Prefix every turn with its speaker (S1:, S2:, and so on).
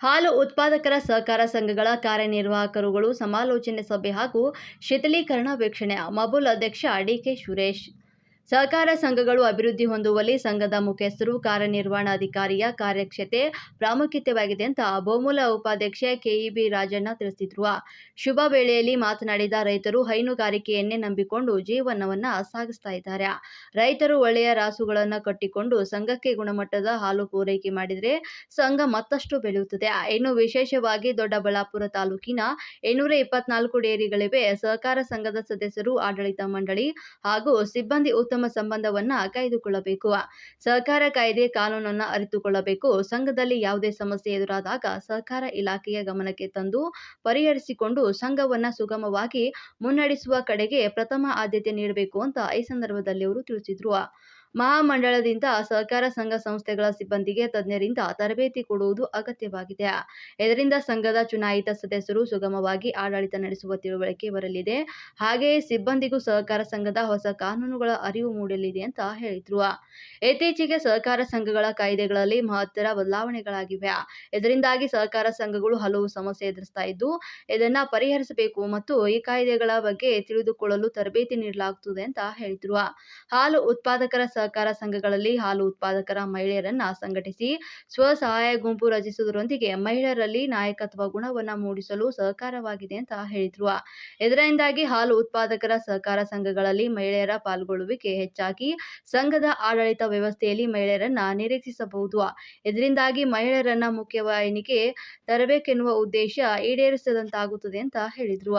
S1: ಹಾಲು ಉತ್ಪಾದಕರ ಸಹಕಾರ ಸಂಘಗಳ ಕಾರ್ಯನಿರ್ವಾಹಕರುಗಳು ಸಮಾಲೋಚನೆ ಸಭೆ ಹಾಗೂ ಶಿಥಿಲೀಕರಣ ವೀಕ್ಷಣೆ ಮಬುಲ್ ಅಧ್ಯಕ್ಷ ಡಿಕೆ ಸುರೇಶ್ ಸಹಕಾರ ಸಂಘಗಳು ಅಭಿವೃದ್ಧಿ ಹೊಂದುವಲ್ಲಿ ಸಂಘದ ಮುಖ್ಯಸ್ಥರು, ಕಾರ್ಯನಿರ್ವಹಣಾಧಿಕಾರಿಯ ಕಾರ್ಯಕ್ಷತೆ ಪ್ರಾಮುಖ್ಯತೆಯಾಗಿದೆ ಅಂತ ಬಹುಮೂಲ ಉಪಾಧ್ಯಕ್ಷ ಕೆಇಬಿ ರಾಜಣ್ಣ ತಿಳಿಸಿದ್ರು. ಶುಭ ವೇಳೆಯಲ್ಲಿ ಮಾತನಾಡಿದ ರೈತರು, ಹೈನುಗಾರಿಕೆಯನ್ನೇ ನಂಬಿಕೊಂಡು ಜೀವನವನ್ನ ಸಾಗಿಸ್ತಾ ಇದ್ದಾರೆ. ರೈತರು ಒಳ್ಳೆಯ ರಾಸುಗಳನ್ನು ಕಟ್ಟಿಕೊಂಡು ಸಂಘಕ್ಕೆ ಗುಣಮಟ್ಟದ ಹಾಲು ಪೂರೈಕೆ ಮಾಡಿದರೆ ಸಂಘ ಮತ್ತಷ್ಟು ಬೆಳೆಯುತ್ತದೆ. ಇನ್ನು ವಿಶೇಷವಾಗಿ ದೊಡ್ಡಬಳ್ಳಾಪುರ ತಾಲೂಕಿನ ಇನ್ನೂರ ಇಪ್ಪತ್ನಾಲ್ಕು ಡೇರಿಗಳಿವೆ. ಸಹಕಾರ ಸಂಘದ ಸದಸ್ಯರು, ಆಡಳಿತ ಮಂಡಳಿ ಹಾಗೂ ಸಿಬ್ಬಂದಿ ಉತ್ತಮ ಸಂಬಂಧವನ್ನ ಕಾಯ್ದುಕೊಳ್ಳಬೇಕು. ಸಹಕಾರ ಕಾಯ್ದೆ ಕಾನೂನನ್ನು ಅರಿತುಕೊಳ್ಳಬೇಕು. ಸಂಘದಲ್ಲಿ ಯಾವುದೇ ಸಮಸ್ಯೆ ಎದುರಾದಾಗ ಸಹಕಾರ ಇಲಾಖೆಯ ಗಮನಕ್ಕೆ ತಂದು ಪರಿಹರಿಸಿಕೊಂಡು ಸಂಘವನ್ನ ಸುಗಮವಾಗಿ ಮುನ್ನಡೆಸುವ ಕಡೆಗೆ ಪ್ರಥಮ ಆದ್ಯತೆ ನೀಡಬೇಕು ಅಂತ ಈ ಸಂದರ್ಭದಲ್ಲಿ ಅವರು ತಿಳಿಸಿದ್ರು. ಮಹಾಮಂಡಳದಿಂದ ಸಹಕಾರ ಸಂಘ ಸಂಸ್ಥೆಗಳ ಸಿಬ್ಬಂದಿಗೆ ತಜ್ಞರಿಂದ ತರಬೇತಿ ಕೊಡುವುದು ಅಗತ್ಯವಾಗಿದೆ. ಇದರಿಂದ ಸಂಘದ ಚುನಾಯಿತ ಸದಸ್ಯರು ಸುಗಮವಾಗಿ ಆಡಳಿತ ನಡೆಸುವ ತಿಳುವಳಿಕೆ ಬರಲಿದೆ. ಹಾಗೆಯೇ ಸಿಬ್ಬಂದಿಗೂ ಸಹಕಾರ ಸಂಘದ ಹೊಸ ಕಾನೂನುಗಳ ಅರಿವು ಮೂಡಲಿದೆ ಅಂತ ಹೇಳಿದ್ರು. ಇತ್ತೀಚೆಗೆ ಸಹಕಾರ ಸಂಘಗಳ ಕಾಯ್ದೆಗಳಲ್ಲಿ ಮಹತ್ತರ ಬದಲಾವಣೆಗಳಾಗಿವೆ. ಇದರಿಂದಾಗಿ ಸಹಕಾರ ಸಂಘಗಳು ಹಲವು ಸಮಸ್ಯೆ ಎದುರಿಸ್ತಾ ಇದ್ದು, ಇದನ್ನ ಪರಿಹರಿಸಬೇಕು ಮತ್ತು ಈ ಕಾಯ್ದೆಗಳ ಬಗ್ಗೆ ತಿಳಿದುಕೊಳ್ಳಲು ತರಬೇತಿ ನೀಡಲಾಗುತ್ತದೆ ಅಂತ ಹೇಳಿದ್ರು. ಹಾಲು ಉತ್ಪಾದಕರ ಸಹಕಾರ ಸಂಘಗಳಲ್ಲಿ ಹಾಲು ಉತ್ಪಾದಕರ ಮಹಿಳೆಯರನ್ನ ಸಂಘಟಿಸಿ ಸ್ವಸಹಾಯ ಗುಂಪು ರಚಿಸುವುದರೊಂದಿಗೆ ಮಹಿಳೆಯರಲ್ಲಿ ನಾಯಕತ್ವ ಗುಣವನ್ನ ಮೂಡಿಸಲು ಸಹಕಾರವಾಗಿದೆ ಅಂತ ಹೇಳಿದ್ರು. ಇದರಿಂದಾಗಿ ಹಾಲು ಉತ್ಪಾದಕರ ಸಹಕಾರ ಸಂಘಗಳಲ್ಲಿ ಮಹಿಳೆಯರ ಪಾಲ್ಗೊಳ್ಳುವಿಕೆ ಹೆಚ್ಚಾಗಿ ಸಂಘದ ಆಡಳಿತ ವ್ಯವಸ್ಥೆಯಲ್ಲಿ ಮಹಿಳೆಯರನ್ನ ನಿರೀಕ್ಷಿಸಬಹುದು. ಇದರಿಂದಾಗಿ ಮಹಿಳೆಯರನ್ನ ಮುಖ್ಯವಾಹಿನಿಗೆ ತರಬೇಕೆನ್ನುವ ಉದ್ದೇಶ ಈಡೇರಿಸಿದಂತಾಗುತ್ತದೆ ಅಂತ ಹೇಳಿದ್ರು.